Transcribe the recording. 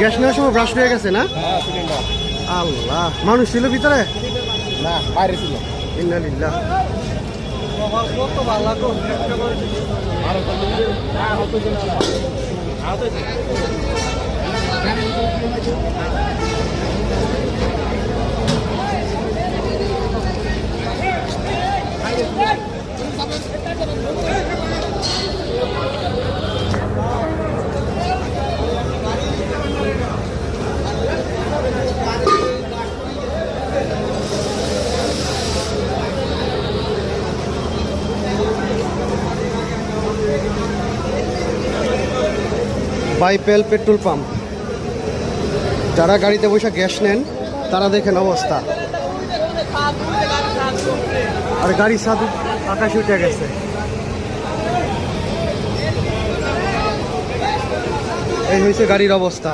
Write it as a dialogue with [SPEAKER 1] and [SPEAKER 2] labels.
[SPEAKER 1] Gas নেওয়ার সময় brush হয়ে গেছে না?
[SPEAKER 2] হ্যাঁ
[SPEAKER 1] আল্লাহ মানুষ ছিল ভিতরে?
[SPEAKER 2] না বাইরে ছিল।
[SPEAKER 1] ইন্নালিল্লাহ
[SPEAKER 2] আর
[SPEAKER 1] বাইপেল পেট্রোল পাম্প। যারা গাড়িতে বসে গ্যাস নেন, তারা দেখেন অবস্থা। আর গাড়ি সাধু আকাশে উঠে গেছে। এই হয়েছে গাড়ির অবস্থা।